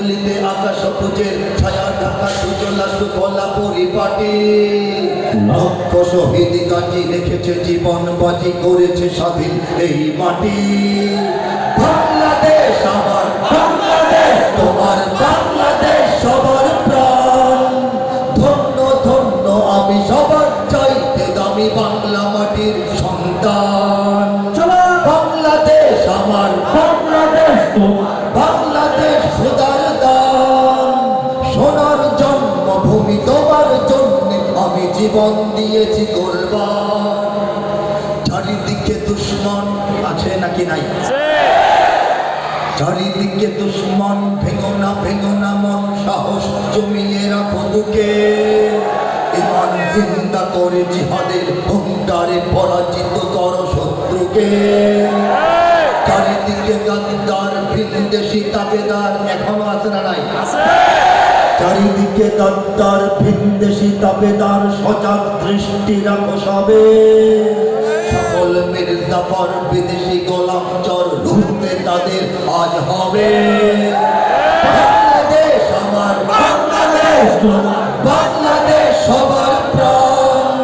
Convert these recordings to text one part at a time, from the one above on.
হুগলিতে আকাশ সবুজের ছায়া ঢাকা, সুজলা সুফলা পরিপাটি। লক্ষ শহীদ গাজী রেখেছে জীবন, বাজি করেছে স্বাধীন এই মাটি। বাংলাদেশ আমার বাংলাদেশ জন্মভূমি তোমার জন্য আমি জীবন দিয়েছি কোরবান চারিদিকে দুশ্মন আছে নাকি নাই? চারিদিকে দুশ্মন, ভেঙো না ভেঙো না মন, সাহস জমিয়ে রাখো বুকে। ইমান জিন্দা করে জিহাদের হুঙ্কারে পরাজিত কর শত্রুকে। চারিদিকে গান্দার ভিনদেশি তাবেদার, এখনও আছে না নাই? চারিদিকে গাদ্দার ভিনদেশি তাবেদার সজাগ দৃষ্টি রাখো সবে। সকল মির্জাফর বিদেশি গোলাম চর লুটবে তাদের আজ হবে। বাংলাদেশ আমার, বাংলাদেশ বাংলাদেশ সবার প্রাণ।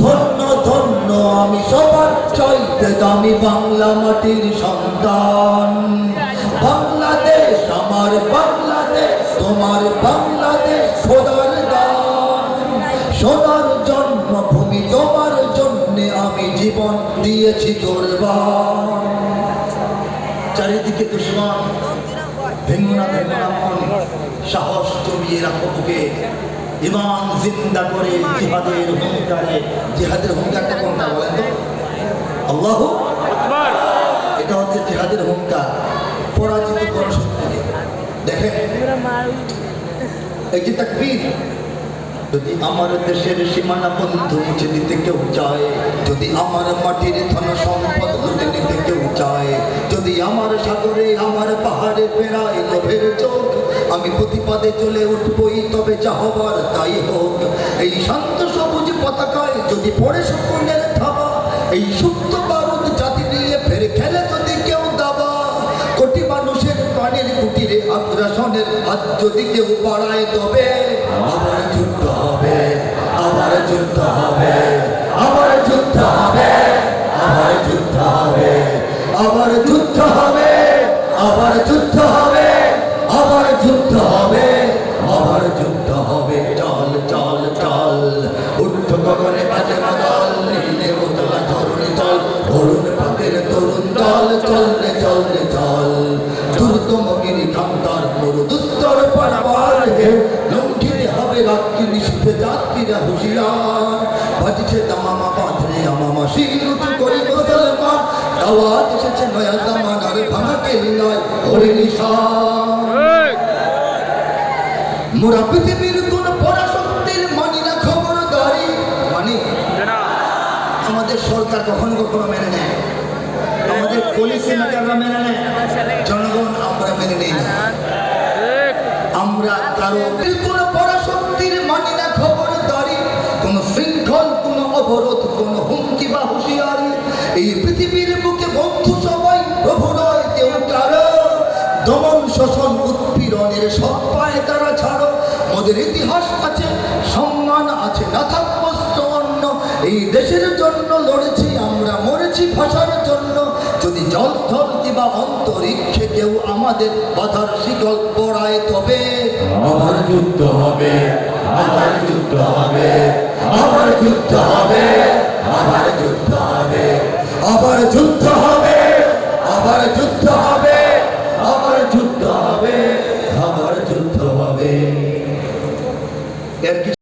ধন্য ধন্য আমি সবার চাইতে দামি বাংলা মাটির সন্তান। বাংলাদেশ আমার, বাংলাদেশ তোমার বাংলাদেশ। জন্যে আমি জীবন দিয়েছি কোরবান চারিদিকে দুশ্মন ভেঙো না ভেঙো সাহস জমিয়ে রাখো বুকে। ইমান জিন্দা করে জিহাদের হুঙ্কারে, জিহাদের হুঙ্কারটা কোনটা বলেন তো? আল্লাহ এটা হচ্ছে জিহাদের হুঙ্কার, পরাজিত করো শত্রুকে দেখেন যে তাকবীর যদি আমার দেশের সীমানা বন্ধু মুছে দিতে কেউ চায়, যদি আমার মাটির ধন সম্পদ লুটে নিতে কেউ চায়, যদি আমার সাগরে আমার পাহাড়ে ফেরায় লোভের চোখ, আমি প্রতিপাদে চলে উঠবই, তবে যা হবার তাই হোক। এই শান্ত সবুজ পতাকায় যদি পড়ে সকলের থাবা এই সুপ্ত বারুদ জাতি নিয়ে ফের খেলে যদি কেউ দাবা, কোটি মানুষের প্রাণের কুটিরে আগ্রাসনের হাত যদি কেউ বাড়ায় তবে আবার গগনে বাজে মাদল নীলে উতলা ধরণী চল অরুণ পাতের তরুণ দল চল রে চল রে চল। দুর্গম গিরি কান্তার মরু দুস্তর পারাবার হে লঙ্ঘিতে হবে রাত্রি নিষিদ্ধে যাত্রীরা হুশিয়ার। বাজিছে দামামা বাঁধরে আমামা শির উঁচু করে মুসলমান দাওয়াত এসেছে নয়া জামানার ভাঙা কেল্লায় ওরে নিশান। মোরা পৃথিবীর আমাদের সরকার কখনো কখনো মেনে নেয়। আমাদের পুলিশ নেতারা মেনে নেয়। জনগণ আমরা মেনে নেই। আমরা কারও কোনো পরাশক্তির মানি না খবরদারি কোন শৃঙ্খল, কোন অবরোধ, কোন হুমকি বা হুঁশিয়ারি। এই পৃথিবীর বুকে বন্ধু সবাই, প্রভু নয় কেউ কারও। দমন, শোষণ, উৎপীড়নের সব পায় তারা ছাড়ো। ওদের ইতিহাস আছে, সম্মান আছে না এই দেশের জন্য লড়েছি, আমরা মরেছি ভাষার জন্য। যদি জল স্থল কিংবা অন্তরিক্ষে কেউ আমাদের বাধার শিকল পড়ায় তবে, আমার যুদ্ধ হবে, আমার যুদ্ধ হবে, আমার যুদ্ধ হবে, আমার যুদ্ধ হবে, আমার যুদ্ধ হবে।